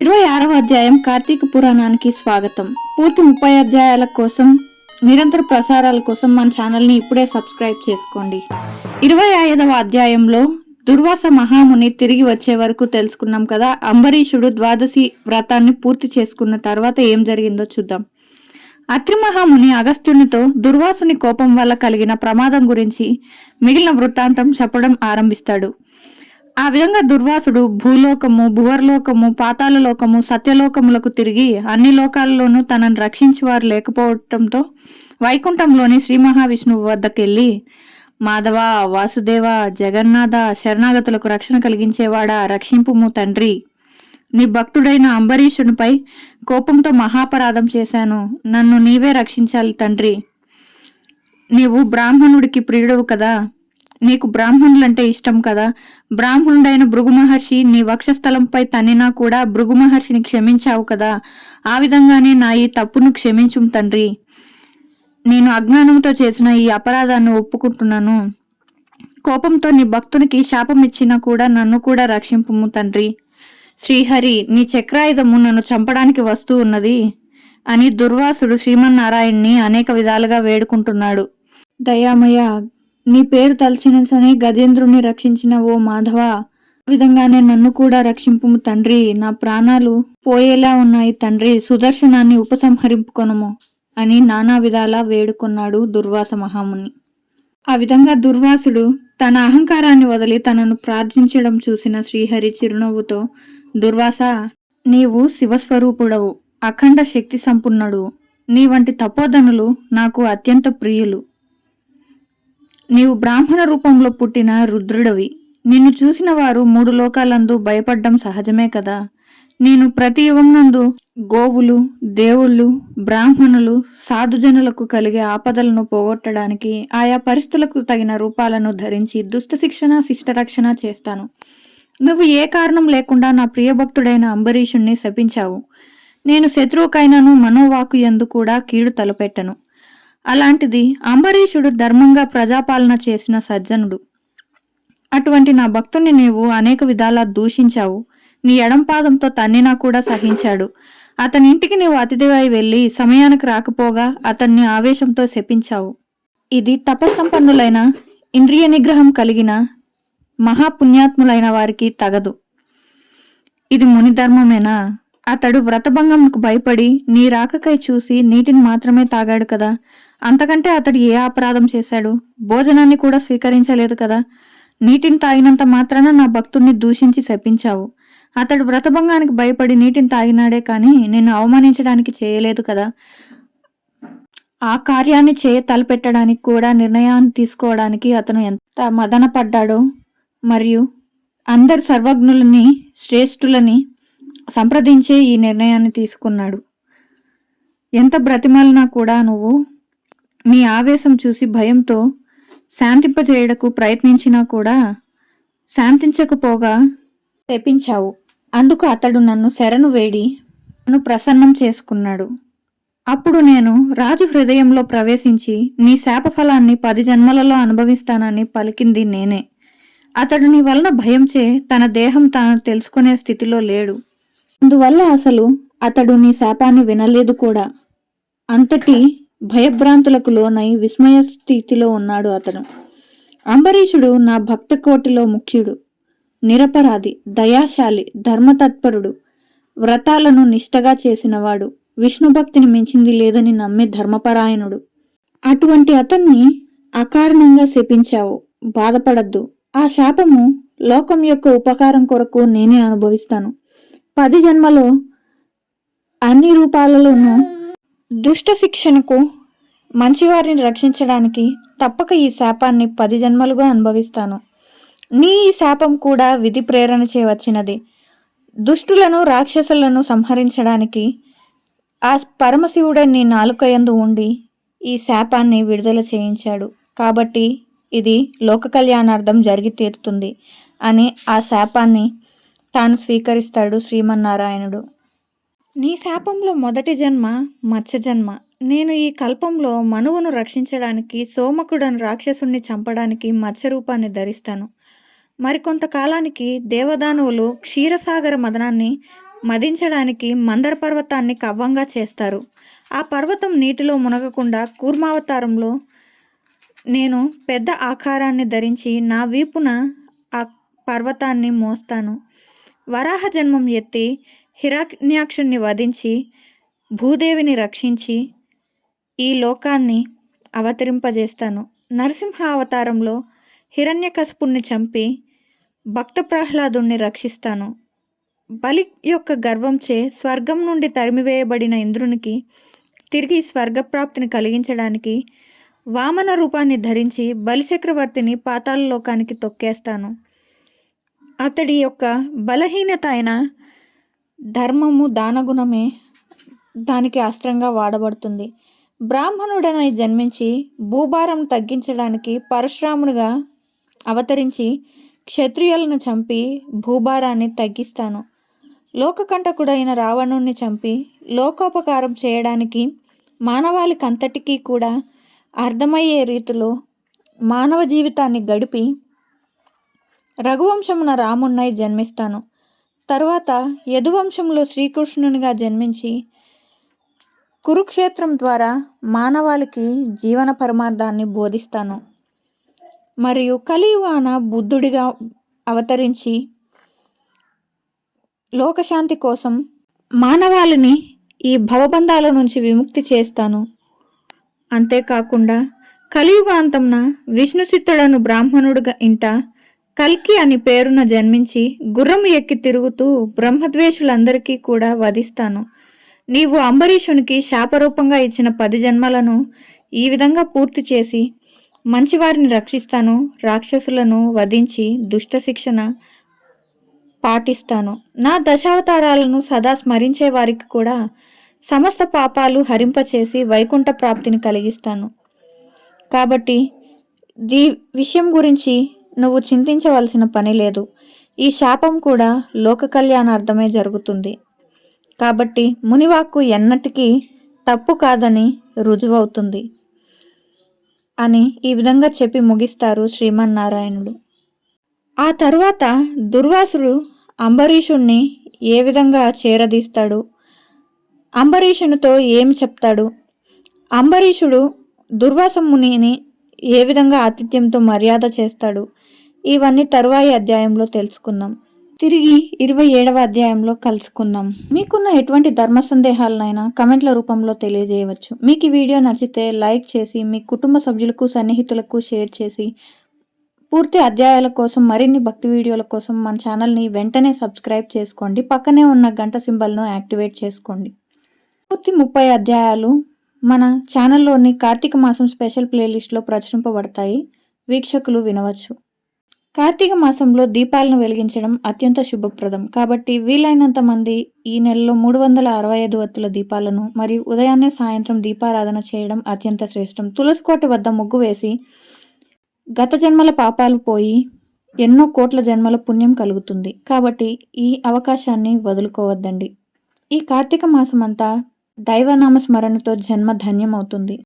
ఇరవై ఆరవ అధ్యాయం కార్తీక పురాణానికి స్వాగతం. పూర్తి ముప్పై అధ్యాయాల కోసం నిరంతర ప్రసారాల కోసం మన ఛానల్ని ఇప్పుడే సబ్స్క్రైబ్ చేసుకోండి. ఇరవై ఐదవ అధ్యాయంలో దుర్వాస మహాముని తిరిగి వచ్చే వరకు తెలుసుకున్నాం కదా అంబరీషుడు ద్వాదశి వ్రతాన్ని పూర్తి చేసుకున్న తర్వాత ఏం జరిగిందో చూద్దాం. అత్రి మహాముని అగస్త్యునితో దుర్వాసుని కోపం వల్ల కలిగిన ప్రమాదం గురించి మిగిలిన వృత్తాంతం చెప్పడం ఆరంభిస్తాడు. ఆ విధంగా దుర్వాసుడు భూలోకము భువర్లోకము పాతాళలోకము సత్యలోకములకు తిరిగి అన్ని లోకాలలోనూ తనను రక్షించేవారు లేకపోవటంతో వైకుంఠంలోని శ్రీ మహావిష్ణువు వద్దకెళ్ళి మాధవ వాసుదేవ జగన్నాథ శరణాగతులకు రక్షణ కలిగించేవాడా రక్షింపుము తండ్రి. నీ భక్తుడైన అంబరీషునిపై కోపంతో మహాపరాధం చేశాను. నన్ను నీవే రక్షించాలి తండ్రి. నీవు బ్రాహ్మణుడికి ప్రియుడవు కదా. నీకు బ్రాహ్మణులంటే ఇష్టం కదా? బ్రాహ్మణుడైన భృగు మహర్షి నీ వక్షస్థలంపై తన్నినా కూడా భృగు మహర్షిని క్షమించావు కదా? ఆ విధంగానే నా ఈ తప్పును క్షమించుం తండ్రి. నేను అజ్ఞానంతో చేసిన ఈ అపరాధాన్ని ఒప్పుకుంటున్నాను. కోపంతో నీ భక్తునికి శాపం ఇచ్చినా కూడా నన్ను కూడా రక్షింపుము తండ్రి. శ్రీహరి నీ చక్రాయుధము నన్ను చంపడానికి వస్తూ ఉన్నది అని దుర్వాసుడు శ్రీమన్నారాయణ్ణి అనేక విధాలుగా వేడుకుంటున్నాడు. దయామయ నీ పేరు తలచినసని గజేంద్రుని రక్షించిన ఓ మాధవ ఆ విధంగానే నన్ను కూడా రక్షింపుము తండ్రి. నా ప్రాణాలు పోయేలా ఉన్నాయి తండ్రి సుదర్శనాన్ని ఉపసంహరింపుకొనుము అని నానా విధాలా వేడుకున్నాడు దుర్వాస మహాముని. ఆ విధంగా దుర్వాసుడు తన అహంకారాన్ని వదిలి తనను ప్రార్థించడం చూసిన శ్రీహరి చిరునవ్వుతో దుర్వాస నీవు శివస్వరూపుడవు అఖండ శక్తి సంపన్నుడు నీ వంటి తపోధనులు నాకు అత్యంత ప్రియులు. నీవు బ్రాహ్మణ రూపంలో పుట్టిన రుద్రుడవి. నిన్ను చూసిన వారు మూడు లోకాలందు భయపడ్డం సహజమే కదా. నేను ప్రతి యుగంనందు గోవులు దేవుళ్ళు బ్రాహ్మణులు సాధుజనులకు కలిగే ఆపదలను పోగొట్టడానికి ఆయా పరిస్థితులకు తగిన రూపాలను ధరించి దుష్ట శిక్షణ శిష్టరక్షణ చేస్తాను. నువ్వు ఏ కారణం లేకుండా నా ప్రియభక్తుడైన అంబరీషుణ్ణి శపించావు. నేను శత్రువుకైనను మనోవాకు ఎందు కూడా కీడు తలపెట్టను. అలాంటిది అంబరీషుడు ధర్మంగా ప్రజాపాలన చేసిన సజ్జనుడు. అటువంటి నా భక్తుని నీవు అనేక విధాలా దూషించావు. నీ ఎడంపాదంతో తన్నినా కూడా సహించాడు. అతని ఇంటికి నీవు అతిథివై వెళ్ళి సమయానికి రాకపోగా అతన్ని ఆవేశంతో శపించావు. ఇది తపస్సంపన్నులైన ఇంద్రియ నిగ్రహం కలిగిన మహాపుణ్యాత్ములైన వారికి తగదు. ఇది ముని ధర్మమేనా అతడు వ్రతభంగంకు భయపడి నీ రాకకై చూసి నీటిని మాత్రమే తాగాడు కదా. అంతకంటే అతడు ఏ అపరాధం చేశాడు? భోజనాన్ని కూడా స్వీకరించలేదు కదా. నీటిని తాగినంత మాత్రాన నా భక్తుణ్ణి దూషించి శపించావు. అతడు వ్రతభంగానికి భయపడి నీటిని తాగినాడే కానీ నిన్ను అవమానించడానికి చేయలేదు కదా. ఆ కార్యాన్ని చేయ తలపెట్టడానికి కూడా నిర్ణయాన్ని తీసుకోవడానికి అతను ఎంత మదన పడ్డాడో మరియు అందరి సర్వజ్ఞులని శ్రేష్ఠులని సంప్రదించే ఈ నిర్ణయాన్ని తీసుకున్నాడు. ఎంత బ్రతిమాలినా కూడా నువ్వు నీ ఆవేశం చూసి భయంతో శాంతింపజేయడకు ప్రయత్నించినా కూడా శాంతించకపోగా తెప్పించావు. అందుకు అతడు నన్ను శరణు వేడి నన్ను ప్రసన్నం చేసుకున్నాడు. అప్పుడు నేను రాజు హృదయంలో ప్రవేశించి నీ శాపఫలాన్ని పది జన్మలలో అనుభవిస్తానని పలికింది నేనే. అతడు నీ వలన భయంచే తన దేహం తాను తెలుసుకునే స్థితిలో లేడు. అందువల్ల అసలు అతడు నీ శాపాన్ని వినలేదు కూడా. అంతటి భయభ్రాంతులకు లోనై విస్మయ స్థితిలో ఉన్నాడు అతడు. అంబరీషుడు నా భక్త కోటిలో ముఖ్యుడు నిరపరాధి దయాశాలి ధర్మతత్పరుడు వ్రతాలను నిష్టగా చేసినవాడు విష్ణుభక్తిని మించింది లేదని నమ్మే ధర్మపరాయణుడు. అటువంటి అతన్ని అకారణంగా శపించావు బాధపడద్దు. ఆ శాపము లోకం యొక్క ఉపకారం కొరకు నేనే అనుభవిస్తాను. పది జన్మలో అన్ని రూపాలలోనూ దుష్ట శిక్షణకు మంచివారిని రక్షించడానికి తప్పక ఈ శాపాన్ని పది జన్మలుగా అనుభవిస్తాను. నీ ఈ శాపం కూడా విధి ప్రేరణ చేయవచ్చినది దుష్టులను రాక్షసులను సంహరించడానికి ఆ పరమశివుడే నీ నాలుకయందు ఉండి ఈ శాపాన్ని విడుదల చేయించాడు. కాబట్టి ఇది లోక కళ్యాణార్థం జరిగి తీరుతుంది అని ఆ శాపాన్ని తాను స్వీకరిస్తాడు శ్రీమన్నారాయణుడు. నీ శాపంలో మొదటి జన్మ మత్స్య జన్మ. నేను ఈ కల్పంలో మనువును రక్షించడానికి సోమకుడను రాక్షసుణ్ణి చంపడానికి మత్స్య రూపాన్ని ధరిస్తాను. మరికొంతకాలానికి దేవదానువులు క్షీరసాగర మదనాన్ని మదించడానికి మందర పర్వతాన్ని కవ్వంగా చేస్తారు. ఆ పర్వతం నీటిలో మునగకుండా కూర్మావతారంలో నేను పెద్ద ఆకారాన్ని ధరించి నా వీపున ఆ పర్వతాన్ని మోస్తాను. వరాహ జన్మం ఎత్తి హిరాణ్యాక్షుణ్ణి వధించి భూదేవిని రక్షించి ఈ లోకాన్ని అవతరింపజేస్తాను. నరసింహ అవతారంలో హిరణ్యకశపుణ్ణి చంపి భక్త ప్రహ్లాదుణ్ణి రక్షిస్తాను. బలి యొక్క గర్వంచే స్వర్గం నుండి తరిమివేయబడిన ఇంద్రునికి తిరిగి స్వర్గప్రాప్తిని కలిగించడానికి వామన రూపాన్ని ధరించి బలిచక్రవర్తిని పాతాళ లోకానికి తొక్కేస్తాను. అతడి యొక్క బలహీనత అయిన ధర్మము దానగుణమే దానికి అస్త్రంగా వాడబడుతుంది. బ్రాహ్మణుడనై జన్మించి భూభారం తగ్గించడానికి పరశురామునిగా అవతరించి క్షత్రియులను చంపి భూభారాన్ని తగ్గిస్తాను. లోకకంటకుడైన రావణుణ్ణి చంపి లోకోపకారం చేయడానికి మానవాళికంతటికీ కూడా అర్థమయ్యే రీతిలో మానవ జీవితాన్ని గడిపి రఘువంశమున రామున్నై జన్మిస్తాను. తరువాత యదువంశంలో శ్రీకృష్ణునిగా జన్మించి కురుక్షేత్రం ద్వారా మానవాళికి జీవన పరమార్థాన్ని బోధిస్తాను. మరియు కలియుగాన బుద్ధుడిగా అవతరించి లోకశాంతి కోసం మానవాళిని ఈ భవబంధాల నుంచి విముక్తి చేస్తాను. అంతేకాకుండా కలియుగాంతంన విష్ణుచిత్తుడను బ్రాహ్మణుడుగా ఇంట కల్కి అని పేరున జన్మించి గుర్రము ఎక్కి తిరుగుతూ బ్రహ్మద్వేషులందరికీ కూడా వధిస్తాను. నీవు అంబరీషునికి శాపరూపంగా ఇచ్చిన పది జన్మలను ఈ విధంగా పూర్తి చేసి మంచివారిని రక్షిస్తాను రాక్షసులను వధించి దుష్ట శిక్షణ పాటిస్తాను. నా దశావతారాలను సదా స్మరించే వారికి కూడా సమస్త పాపాలు హరింపచేసి వైకుంఠ ప్రాప్తిని కలిగిస్తాను. కాబట్టి దీ విషయం గురించి నువ్వు చింతించవలసిన పని లేదు. ఈ శాపం కూడా లోక కళ్యాణార్థమే జరుగుతుంది. కాబట్టి మునివాక్కు ఎన్నటికీ తప్పు కాదని రుజువవుతుంది అని ఈ విధంగా చెప్పి ముగిస్తారు శ్రీమన్నారాయణుడు. ఆ తరువాత దుర్వాసుడు అంబరీషుణ్ణి ఏ విధంగా చేరదీస్తాడు? అంబరీషునితో ఏమి చెప్తాడు? అంబరీషుడు దుర్వాస మునిని ఏ విధంగా ఆతిథ్యంతో మర్యాద చేస్తాడు? ఇవన్నీ తరువాయి అధ్యాయంలో తెలుసుకుందాం. తిరిగి ఇరవై ఏడవ అధ్యాయంలో కలుసుకుందాం. మీకున్న ఎటువంటి ధర్మ సందేహాలనైనా కమెంట్ల రూపంలో తెలియజేయవచ్చు. మీకు ఈ వీడియో నచ్చితే లైక్ చేసి మీ కుటుంబ సభ్యులకు సన్నిహితులకు షేర్ చేసి పూర్తి అధ్యాయాల కోసం మరిన్ని భక్తి వీడియోల కోసం మన ఛానల్ని వెంటనే సబ్స్క్రైబ్ చేసుకోండి. పక్కనే ఉన్న గంట సింబల్ను యాక్టివేట్ చేసుకోండి. పూర్తి ముప్పై అధ్యాయాలు మన ఛానల్లోని కార్తీక మాసం స్పెషల్ ప్లేలిస్ట్లో ప్రచురింపబడతాయి. వీక్షకులు వినవచ్చు. కార్తీక మాసంలో దీపాలను వెలిగించడం అత్యంత శుభప్రదం. కాబట్టి వీలైనంత మంది ఈ నెలలో మూడు వందల అరవై ఐదు వత్తుల దీపాలను మరియు ఉదయాన్నే సాయంత్రం దీపారాధన చేయడం అత్యంత శ్రేష్టం. తులసికోట వద్ద ముగ్గు వేసి గత జన్మల పాపాలు పోయి ఎన్నో కోట్ల జన్మల పుణ్యం కలుగుతుంది. కాబట్టి ఈ అవకాశాన్ని వదులుకోవద్దండి. ఈ కార్తీక మాసం అంతా దైవనామ స్మరణతో జన్మ ధన్యమవుతుంది.